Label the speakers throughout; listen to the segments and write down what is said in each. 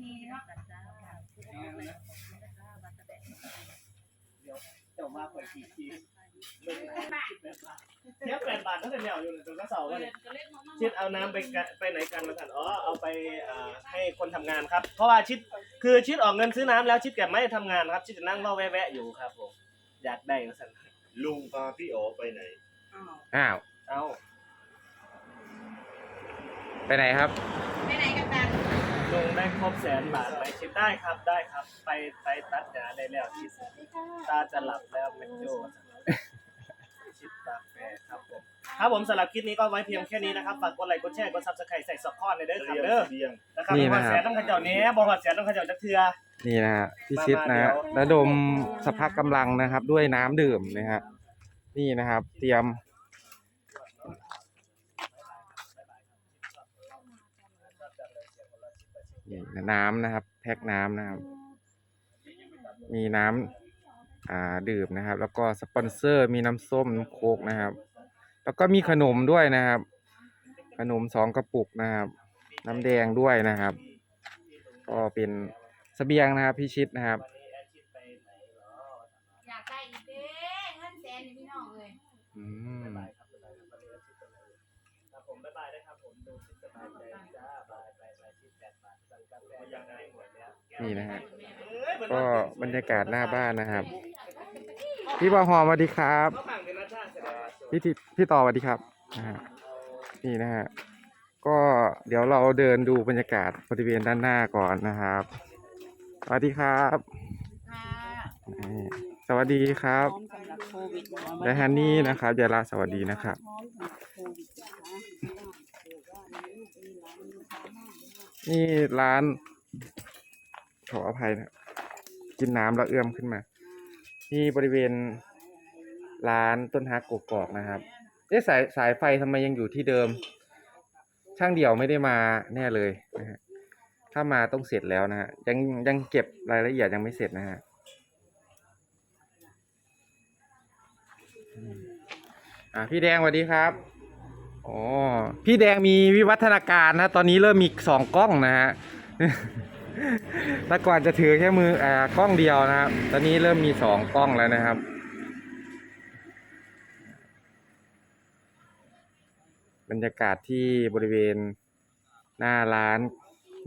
Speaker 1: ทีเนาะ
Speaker 2: เจ้ามาเปิดกี่ทีเนี่ยแปดบาทตั้งแต่แนวอยู่ตรงกระเสาเนี่ยชิดเอาน้ำไปกะไปไหนกันมาสันอ๋อเอาไปอ่าให้คนทำงานครับ เพราะว่าชิดคือชิดออกเงินซื้อน้ำแล้วชิดแกไม่ได้ทำงานครับ ชิดจะนั่งรอแวะๆอยู่ครับผมอยากได้มาสัน
Speaker 3: ลุงพาพี่โอไปไหน
Speaker 4: อ้าว
Speaker 2: เอา
Speaker 4: ไปไหนครับ
Speaker 1: ไปไหนกันกัน
Speaker 2: ลงได้ครบแสนบาทไหมชิดได้ครับได้ครับ ไปไปตัดหญ้าได้แล้วชิดตาจะหลับแล้วแมคโจชิดตาแฟครับผมครับผมสำหรับคลิปนี้ก็ไว้เพียงแค่นี้นะครับฝากกดไลค์กดแชร์กดซับสไครต์ใส่ซอกคอนในเด้อครับเด้อ
Speaker 3: เรียง
Speaker 2: นะครับ
Speaker 4: นี่
Speaker 2: บ่
Speaker 4: นะ
Speaker 2: ว่า
Speaker 4: ครับ
Speaker 2: แสนต้องขเจ้าเนี้ยบ่ว่าแสนต้องขเจ้าจักเทือ
Speaker 4: นี่นะฮะพี่ชิดนะฮะ
Speaker 2: มามาเดี๋ยว
Speaker 4: ระดมสภาพกำลังนะครับ ด้วยน้ำดื่มนะฮะนี่นะครับ เตรียม นี่น้ำนะครับ แพ็คน้ำนะครับ มีน้ำอ่าดื่มนะครับ แล้วก็สปอนเซอร์ มีน้ำส้มน้ำโคกนะครับ แล้วก็มีขนมด้วยนะครับ ขนมสองกระปุกนะครับ น้ำแดงด้วยนะครับ ก็เป็นเสบียงนะครับพี่ชิดนะครับ
Speaker 1: อยากได้อีกเด้เงินแสนนี่พี่น้องเลย
Speaker 4: อืม
Speaker 2: ครับผมบ๊ายบายนะครับผมดูชิดสบายใจจ้า
Speaker 4: นี่นะฮะ
Speaker 2: เอ้ยมัน
Speaker 4: ก็บรรยากาศหน้าบ้านนะครับ พี่บอหอมสวัสดีครับ
Speaker 2: เขาห่างกันนะชาติแสดงว่า
Speaker 4: พี่ทิพี่ต่อสวัสดีครับนะฮะนี่นะฮะก็เดี๋ยวเราเดินดูบรรยากาศบริเวณด้านหน้าก่อนนะครับ สวัสดีครับ
Speaker 1: ค่ะ
Speaker 4: นี่สวัสดีครับ
Speaker 1: พร้อมสำหรับโควิดนะ
Speaker 4: และฮันนี่นะครับเดยวลาสวัสดีนะครับ
Speaker 1: พร้อมสำหรับโควิดนะคะ
Speaker 4: นี่ร้าน ขออภัยนะกินน้ำแล้วเอื้อมขึ้นมา นี่บริเวณร้านต้นฮักกกอกนะครับ เอ๊ะสายสายไฟทำไมยังอยู่ที่เดิม ช่างเดี่ยวไม่ได้มาแน่เลยนะฮะถ้ามาต้องเสร็จแล้วนะฮะยังยังเก็บรายละเอียดยังไม่เสร็จนะฮะอ่าพี่แดงสวัสดีครับอ๋อพี่แดงมีวิวัฒนาการนะ ตอนนี้เริ่มมีสองกล้องนะฮะ แต่ก่อนจะถือแค่มืออ่ากล้องเดียวนะครับ ตอนนี้เริ่มมีสองกล้องแล้วนะครับบรรยากาศที่บริเวณหน้าร้าน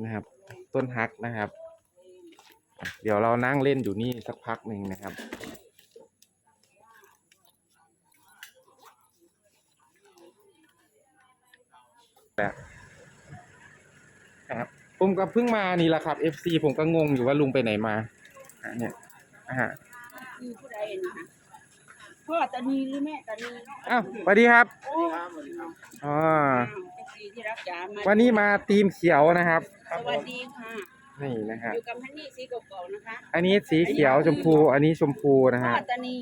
Speaker 4: นะครับ ต้นฮักนะครับ เดี๋ยวเรานั่งเล่นอยู่นี่สักพักหนึ่งนะครับ แบบครับ ผมก็เพิ่งมานี่แหละครับ FC ผมก็งงอยู่ว่าลุงไปไหนมาอะเนี่ยอะฮะ
Speaker 1: คือผู้ใดนะคะพ่อตานีหรือแม่ตานี
Speaker 4: อ้าวสวัสดีครับ
Speaker 1: โอ้
Speaker 4: อ๋อ
Speaker 1: เอฟซีที่รักจ๋ามา
Speaker 4: วันนี้มาทีมเขียวนะครับ
Speaker 1: สวัสดีค่ะ
Speaker 4: นี่นะฮะ
Speaker 1: อยู่กับฮันนี่สีเก่าๆนะคะ
Speaker 4: อันนี้สีเขียวชมพู อันนี้ชมพูนะ
Speaker 1: พ่อ
Speaker 4: ฮะ
Speaker 1: ตานี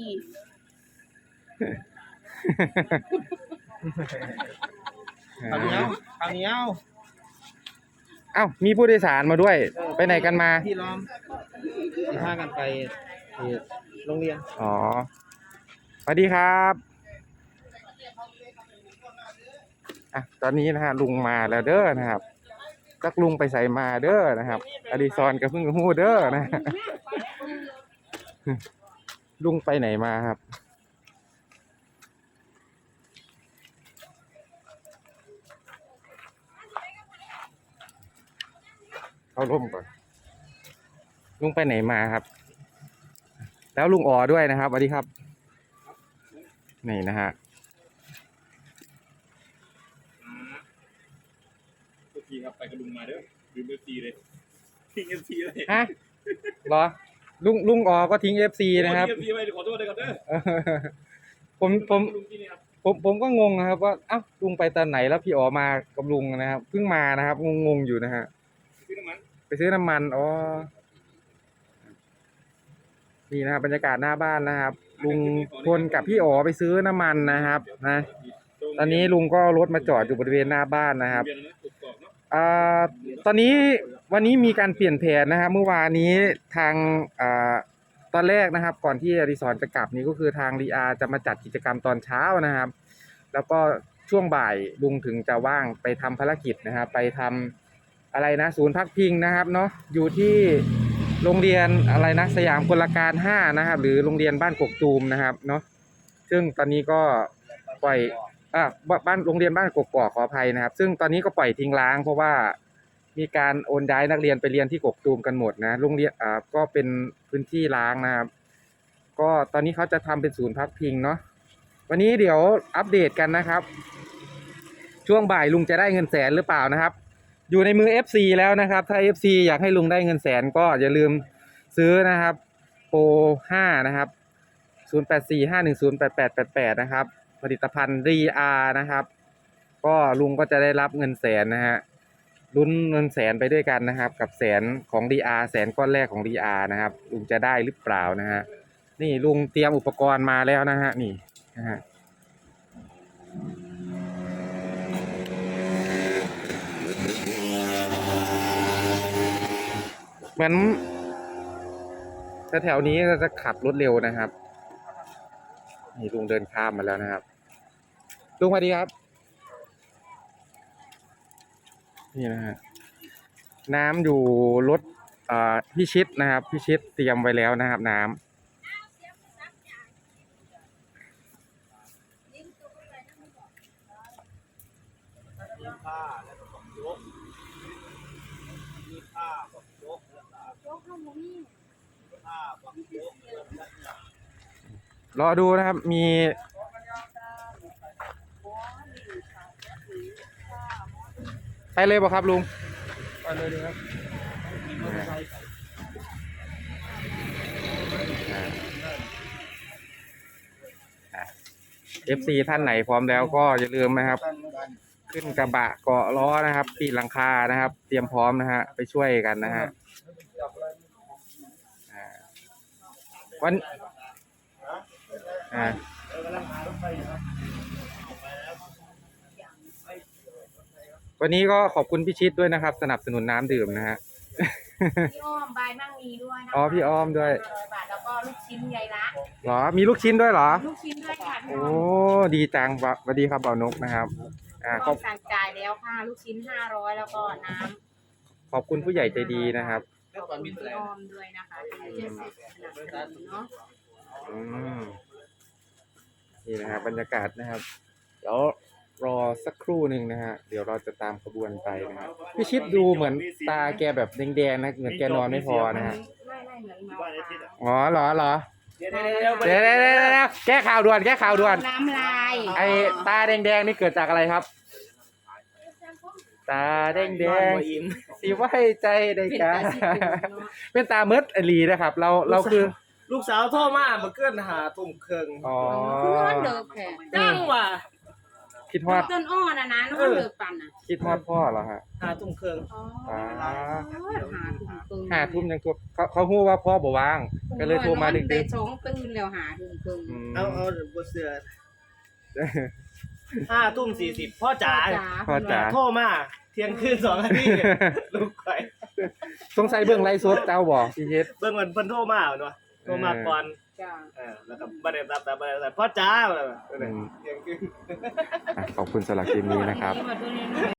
Speaker 2: ข้าวเหนียวข้าวเหนียว
Speaker 4: เอ้ามีผู้โดยสารมาด้วย ไปไหนกันมา
Speaker 2: ที่ล้อมที่พากันไปที่โรงเรียน
Speaker 4: อ๋อสวัสดีครับอะตอนนี้นะฮะลุงมาแล้วเด้อนะครับจักลุงไปใส่มาเด้อนะครับ อดีซอนกับพึ่งหู้เด้อนะ ลุงไปไหนมาครับ เข้าร่มก่อน ลุงไปไหนมาครับ แล้วลุงอ๋อด้วยนะครับสวัสดีครับ นี่นะฮะ
Speaker 3: ทุกทีครับไปกระดุมมาเด้อลืมเอฟซีเลยทิ้งเอฟซีเลย
Speaker 4: ฮะเหรอ ลุงลุงอ๋อก็ทิ้งเอฟซีนะครับ
Speaker 3: เอฟซีไปขอโทษเลยครับเด้อ
Speaker 4: ผมผม
Speaker 3: ลุงที่นี่ครับ
Speaker 4: ผมผมก็งงนะครับ ว่าเอ้าลุงไปตอนไหนแล้วพี่อ๋อมากับลุงนะครับเพิ่งมานะครับ งงงๆอยู่นะฮะ
Speaker 3: ซื้อน้ำมัน
Speaker 4: ไปซื้อน้ำมัน อ๋อ นี่นะครับบรรยากาศหน้าบ้านนะครับ ลุงพลกับพี่อ๋อไปซื้อน้ำมันนะครับ นะ ตอนนี้ลุงก็รถมาจอดอยู่บริเวณหน้าบ้านนะครับ
Speaker 3: อ่า
Speaker 4: ตอนนี้วันนี้มีการเปลี่ยนแผนนะครับ เมื่อวานนี้ทางอ่าตอนแรกนะครับ ก่อนที่อดิสรจะกลับนี้ก็คือทางรีอาจะมาจัดกิจกรรมตอนเช้านะครับ แล้วก็ช่วงบ่ายลุงถึงจะว่างไปทำภารกิจนะครับ ไปทำ อะไรนะศูนย์พักพิงนะครับเนาะอยู่ที่โรงเรียนอะไรนะสยามกลการห้านะครับ หรือโรงเรียนบ้านกกตูมนะครับเนาะซึ่งตอนนี้ก็ปล่อยอ่าบ้านโรงเรียนบ้านกกอกขออภัยนะครับ ซึ่งตอนนี้ก็ปล่อยทิ้งร้าง เพราะว่ามีการโอนย้ายนักเรียนไปเรียนที่กกตูมกันหมดนะโรงเรียนอ่าก็เป็นพื้นที่ร้างนะครับ ก็ตอนนี้เขาจะทำเป็นศูนย์พักพิงเนาะวันนี้เดี๋ยวอัปเดตกันนะครับ ช่วงบ่ายลุงจะได้เงินแสนหรือเปล่านะครับ อยู่ในมือ FC แล้วนะครับ ถ้า FC อยากให้ลุงได้เงินแสนก็อย่าลืมซื้อนะครับโปร5นะครับ 0845108888 นะครับ ผลิตภัณฑ์ DR นะครับ ก็ลุงก็จะได้รับเงินแสนนะฮะลุ้นเงินแสนไปด้วยกันนะครับ กับแสนของ DR แสนก้อนแรกของ DR นะครับ ลุงจะได้หรือเปล่านะฮะนี่ลุงเตรียมอุปกรณ์มาแล้วนะฮะนี่นะฮะ เหมือนแถวๆนี้เราจะขับรถเร็วนะครับนี่ลุงเดินข้ามมาแล้วนะครับ ลุงสวัสดีครับ นี่นะฮะน้ำอยู่รถอ่าพี่ชิดนะครับพี่ชิดเตรียมไว้แล้วนะครับ น้ำ
Speaker 2: มีผ้าแล้วก็ต้องยกมีผ้าต้องยกแล้วก็ผ้าต้องยกแล้วก็
Speaker 4: รอดูนะครับ มี ไปเลยบ่ครับลุง
Speaker 2: ไปเลยดีครับ
Speaker 4: เอฟซีท่านไหนพร้อมแล้วก็อย่าลืมนะครับ ขึ้นกระบะเกาะล้อนะครับ ปีนหลังคานะครับ เตรียมพร้อมนะฮะ ไปช่วยกันนะฮะอ่า วันอ่าวันนี้ก็ขอบคุณพี่ชิดด้วยนะครับ สนับสนุนน้ำดื่มนะฮะ
Speaker 5: พี่อ้อมใบายมั่งมีด้วยนะคะ
Speaker 4: อ๋อพี่อ้อมด้วย
Speaker 5: ร้อยบาทแล้วก็ลูกชิ้นใยละ
Speaker 4: เหรอ มีลูกชิ้นด้วยเหรอ
Speaker 5: ลูกชิ้นด้วยค่ะพี่
Speaker 4: โอ้
Speaker 5: อ้ อม
Speaker 4: ดีจังสวัสดีครับเบานกนะครับ อ่าข
Speaker 5: ก็
Speaker 4: อบ
Speaker 5: สั่งจ่ายแล้วค่ะ ลูกชิ้นห้าร้อยแล้วก็น้
Speaker 4: ขอบคุณผู้ใหญ่ใจดีนะครับำ
Speaker 5: ขอบคุณพี่อ้อมด้วยนะคะที่สนับสนุนเนาะ
Speaker 4: อืมนี่นะครับบรรยากาศนะครับ เดี๋ยวรอสักครู่หนึ่งนะฮะ เดี๋ยวเราจะตามขบวนไปนะครับพี่ชิดดูเหมือนตาแกแบบแดงๆนะเหมือนแกนอนไม่พอนะฮะ
Speaker 5: ไม่ไม่เหมือนเมา
Speaker 2: ว่าในทิศอะ
Speaker 4: อ๋อเหรอเหรอ
Speaker 2: เดี๋ยวเดี๋ยวเดี๋ยว
Speaker 4: เดี๋ยวเดี๋ยวเดี๋ยวเดี๋ยวแก้ข่าวด่วนแก้ข่าวด่วน
Speaker 5: น้ำลาย
Speaker 4: ไอ้ตาแดงๆนี่เกิดจากอะไรครับ ตาแดง
Speaker 2: นอน
Speaker 4: ๆ
Speaker 2: บ่อิ่ม
Speaker 4: สิไว้ใจได้
Speaker 5: เป็น
Speaker 4: กา
Speaker 5: ตาสิบเนาะ
Speaker 4: เป็นตาเมิดอหลีนะครับ เราเราคือ
Speaker 2: ลูกสาวโทรมาเมื่อเกินหาทุ่มครึ่ง
Speaker 4: อ๋อ
Speaker 5: คือนอนเดิกแค่
Speaker 2: จังว่ะ
Speaker 4: คิดฮอด
Speaker 5: ต้นอ้อนะนะนอนเดิกปันอะ
Speaker 4: คิดฮอดพ่อเหรอฮะ
Speaker 2: หาทุ่มครึ่ง
Speaker 5: อ๋อ
Speaker 4: อ่า
Speaker 5: หาถุงปึง
Speaker 4: ห้าทุ่มยังโทรเขาเขาฮู้ว่าพ่อบ่ว่าง ก็เลยโทรมาดึ
Speaker 5: แต่
Speaker 4: ก
Speaker 5: สองตื่นแล้วหาถุงปึง
Speaker 4: ๆอืม
Speaker 2: เอาเอาบนเสือ ห้าทุ่มสี่สิบพ่อจ๋า
Speaker 4: พ่อจ๋า
Speaker 2: โทรมาเที่ยงคืนสองนาทีลูกไป
Speaker 4: สงสัยเบื้องไลฟ์สดเจ้าบ่พี่เฮ็ด
Speaker 2: เบิ่งมันเพิ่นโทรมาเนาะโทรมาก่อน
Speaker 5: จ้า
Speaker 2: เออแล้วก็บ่ได้รับแต่บ่ได้รับพ่อจ๋าเออเที่ยงคืน
Speaker 4: อะขอบคุณสำหรับคลิปนี้นะครับ
Speaker 5: มาดูใน